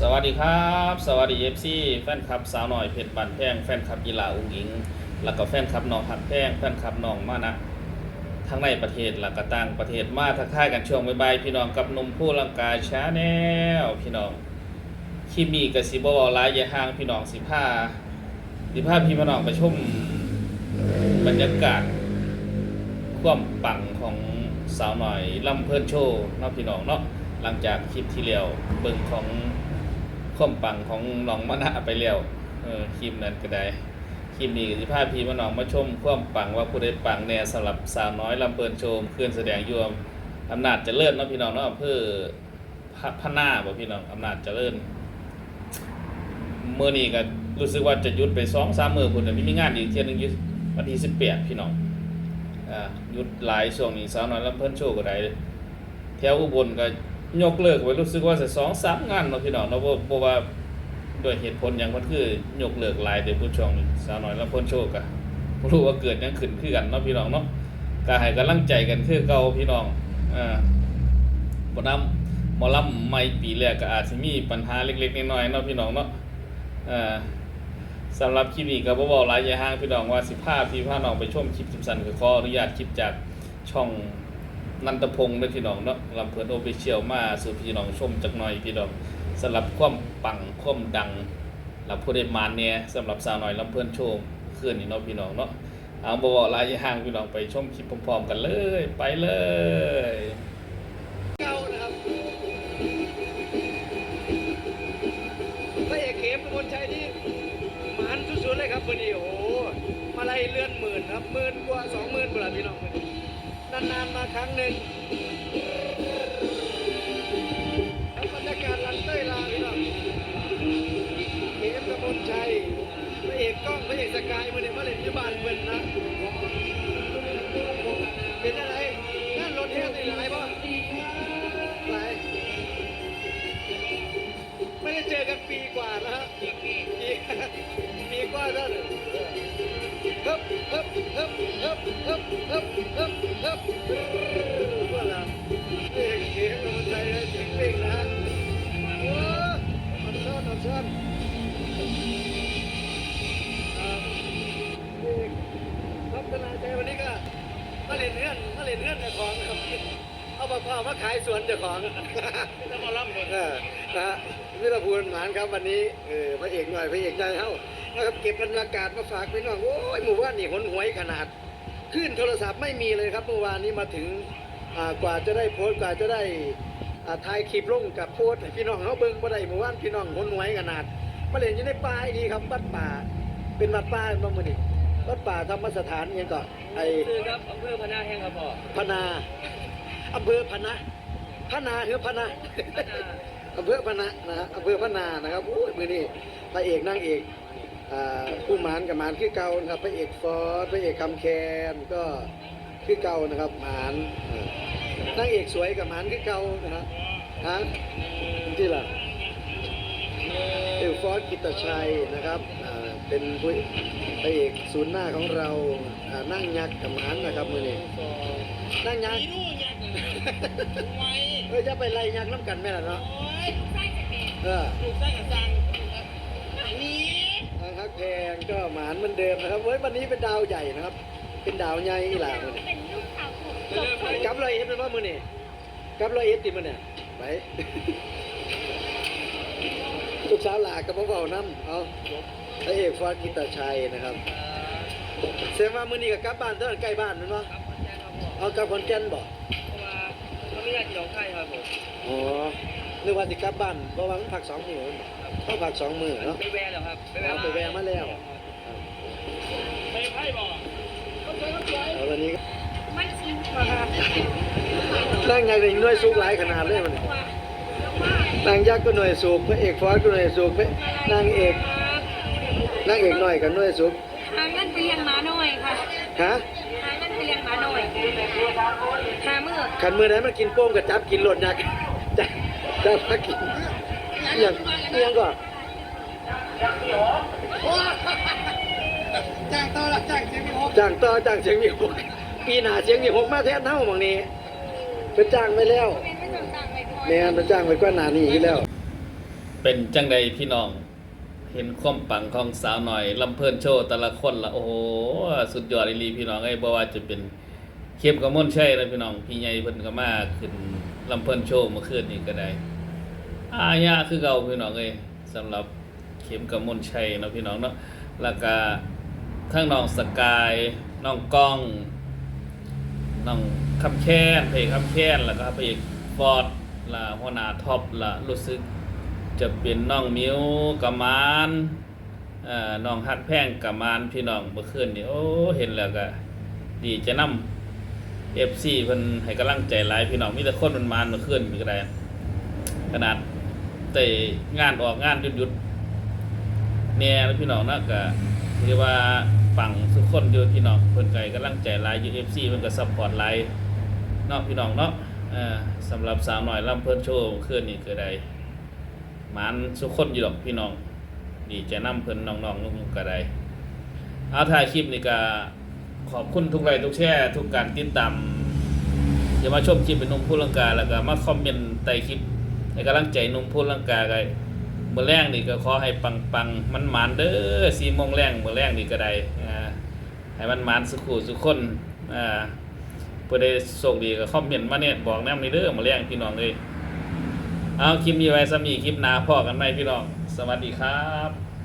สวัสดีครับ สวัสดีเอฟซีแฟนคลับสาวหน่อยเพชรบันแพงแฟนคลับกีฬาอุ้งอิง แล้วก็แฟนคลับน้องหักแพงแฟนคลับน้องมานะทั้งในประเทศแล้วก็ต่างประเทศมาทักทายกันช่วงบ่ายๆพี่น้องกับนุ่มผู้ลังกายชาแนลพี่น้องคลิปนี้ก็สิบ่เว้าหลายย่าห่างพี่น้องสิพาสิพาพี่น้องไปชมบรรยากาศความปังของสาวหน่อยลำเพิ่นโชว์เนาะพี่น้องเนาะหลังจากคลิปที่แล้วเบิ่งของ ความปังของน้องมะนะไปแล้วเออคลิปนั้นก็ได้คลิปนี้ก็สิพาพี่มาน้องมาชมความปังว่าผู้ใดปังแน่สำหรับสาวน้อยลำเพิ่นโชว์เคลื่อนแสดงยู่อำนาจเจริญเนาะพี่น้องเนาะอำเภอพะพะนาบ่พี่น้องอำนาจเจริญเมื่อนี้ก็รู้สึกว่าจะหยุดไป2-3มื้อพุ่นน่ะมีมีงานอีกเที่ยหนึงยู่วันที่18พี่น้องอ่าหยุดหลายช่วงนี้สาวน้อยลำเพิ่นโชว์ก็ได้แถวอุบลก็ ยกเลิกไว้รู้สึกว่าจะสองสามงานเนาะพี่น้องเนาะบ่บ่ว่าด้วยเหตุผลหยังมันคือยกเลิกหลายเดี๋ยวผู้ช่วงสาวน้อยแลำเพิ่นโชว์ก็บ่รู้ว่าเกิดยังขึ้นคือกันเนาะพี่น้องเนาะก็ให้กำลังใจกันคือเก่าพี่น้องอ่าบ่นำหมอลำใหม่ปีแรกก็อาจสิมีปัญหาเล็กๆน้อยๆเนาะพี่น้องเนาะอ่าสำหรับคลิปนี้ก็บอกหลายอย่าห่างพี่น้องว่าสิพาพี่พาน้องไปชมคลิปสั้นๆก็ขออนุญาตคลิปจากช่อง นันทพงศ์เด้อพี่น้องเนาะลำเพิ่นโอฟิเชียลมาสู่พี่น้องชมจักหน่อยพี่น้องสำหรับความปังความดังและผู้ได้มานเนี่ยสำหรับสาวหน้อยลำเพิ่นโชว์คืนนี้เนาะพี่น้องเนาะเอาบ่บอกลายห่างพี่น้องไปชมคลิปพร้อมๆกันเลยไปเลยเก้านะครับพระเอกเข็มคนใช้ที่หมานสุดๆเลยครับวันนี้โอ้โหมาไล่เลื่อนหมื่นครับหมื่นกว่าสองหมื่นกว่าพี่น้องมื้อนี้ นานๆมาครั้งหนึ่งแล้วบรรยากาศหลังเต้ยลาพี่น้องเข็มกระมวลชัยพระเอกกล้องพระเอกสกายมือนี้มาเล่นที่บ้านเพิ่นนะเป็นอะไรนั่นรถแห้งในหลายป่ะหลายไม่ได้เจอกันปีกว่าแล้วฮะปีปีกว่าแล้วเนี่ยฮึบฮึบฮึบฮึบฮึบ ล่นเงื่อนมาเล่นเงื่อนเจ้าของครับเอามะพร้าวมาขายสวนเจ้าของจะมาล่ำเลยนะฮะวิรพูลหมานครับวันนี้เออพระเอกหน่อยพระเอกใจเฮ้านะครับเก็บบรรยากาศมาฝากพี่น้องโอ้ยหมู่บ้านนี่หนหวยขนาดขึ้นโทรศัพท์ไม่มีเลยครับเมื่อวานนี้มาถึงอ่ากว่าจะได้โพสต์กว่าจะได้อ่าถ่ายคลิปลงกับโพสต์ให้พี่น้องเขาเบิ่งบ่ได้หมู่บ้านพี่น้องหนหวยขนาดมาเล่นอยู่ในป่าดีครับวัดป่าเป็นวัดป่าบ้างมื้อนี้ วัดป่าธรรมสถานอิหยังก็ไอคือครับอำเภอพนาแห่งครับพ่อพนาอำเภอพนะพนาหรือพนะพนาอำเภอพนะนะฮะอำเภอพนานะครับโอ้ยมือนี่พระเอกนางเอกอ่าผู้หมานกับหมานคือเก่านะครับพระเอกฟอสพระเอกคำแคนก็คือเก่านะครับหมานอ่านางเอกสวยกับหมานคือเก่านะฮะฮะที่ล่ะเอล ฟอสกิตชัยนะครับอ่าเป็นผู้พระเอกศูนย์หน้าของเราอ่านั่งยักษ์กับหมานนะครับมือนี้นั่งยักษ์ลูกยักษ์ไว้เออจะไปไล่ยักษ์น้ำกันแม่ล่ะเนาะโอ้ยลูกไส้จะเป็นเออลูกไส้กับซังนี้ทางฮักแพงก็หมานเหมือนเดิมนะครับเฮ้ยวันนี้เป็นดาวใหญ่นะครับ เป็นดาวใหญ่อีหล่ามือนี่เป็นลูกสาวผมจบกับรอยเอ็ดเป็นว่ามือนี่กับรอยเอ็ดติมือเนี่ยไป ลูกสาวหลากับพ่อเบาน้ำเอาพระเอกฟอสกิตาชัยนะครับเสียงว่ามือนี้กับกลับบ้านเท่านั้นใกล้บ้านนั่นวะครับขอนแก่นครับพ่อเอากับคนแก่นบอกเพราะว่าเขาไม่อยากกินของไข่ครับผมอ๋อนึกว่าสิกลับบ้านเพราะว่ามันผักสองมือต้องผักสองมือเนาะไปแวร์แล้วครับเอาไปแวะมาแล้วไปไพ่บอกเอาวันนี้ก็ไม่ชินนั่งไงเป็นหน่วยสูงหลายขนาดเลยมัน นางยักษ์ก็หน่วยสูงพระเอกฟอสก็หน่วยสูงพระนางเอกนางเอกหน่อยกับหน่วยสูงหาเงินไปเลี้ยงหมาหน่อยค่ะฮะหาเงินไปเลี้ยงหมาหน่อยหามือขันมือไหนมันกินโป้งกับจับกินหลดยักษ์จับจับมากินอหย่างอหย่างก่อนจ้างต่อละจ้างเสียงมีหกจ้างต่อจ้างเสียงมีหกปีหน้าเสียงมีหกมาแทนเท่าหมองนี้ไปจ้างไปแล้ว เนไม่นต่างไปก่อนแม่นจ้างไปกว่าหนานี้แล้ว เป็นจังใดพี่น้อง เห็นความปังของสาวหน่อยลำเพิ่นโชว์แต่ละคนละโอ้โหสุดยอดอีหลีพี่น้องเอ้ยบ่ว่าจะเป็นเข้มกับมนต์ชัยนะพี่น้องพี่ใหญ่เพิ่นก็มาขึ้นลำเพิ่นโชว์เมื่อคืนนี้ก็ได้อาญาคือเก่าพี่น้องเอ้ยสำหรับเข้มกับมนชัยเนาะพี่น้องเนาะแล้วก็ทั้งน้องสกายน้องก้องน้องคำแค้นเพลงคำแค้นแล้วก็เพลงฟอร์ด ละหัวหน้าท็อปละรู้สึกจะเป็นน้องมิวกับมานเอ่อน้องฮักแพงกับมานพี่น้องเมื่อคืนนี่โอ้เห็นแล้วก็ดีจะนำ FC เพิ่นให้กำลังใจหลายพี่น้องมีแต่คนมันมานเมื่อคืนนี่ก็ได้ขนาดแต่งานออกงานหยุดๆเนี่ยพี่น้องนะก็เรียกว่าปังทุกคนอยู่พี่น้องเพิ่นก็ให้กำลังใจหลายอยู่ FC เพิ่นก็ซัพพอร์ตหลายเนาะพี่น้องเนาะ สำหรับสาวหน่อยลำเพิ่นโชว์คืนนี้คือใดหมันสุกคนอยู่ดอกพี่น้องดีจะนำเพิ่นน้องๆลุงๆก็ได้เอาถ่ายคลิปนี่ก็ขอบคุณทุกไลค์ทุกแชร์ทุกการติดตามอย่ามาชมคลิปเป็นนุ่มพูดลังกาแล้วก็มาคอมเมนต์ใต้คลิปให้กำลังใจนุ่มพูดลังกากันมื้อแรงนี่ก็ขอให้ปังๆมันหมานเด้อ4โมงแรงมื้อแรงนี่ก็ได้ให้มันหมานสุขสุขคนอ่า เพื่อได้ส่งดีกับคอมเมนต์มาเนี่ยบอกแนมในเรื่องมาเลี้ยงพี่น้องเลยเอาคลิปนี้ไว้สามีคลิปหน้าพ่อกันไหมพี่น้อง สวัสดีครับ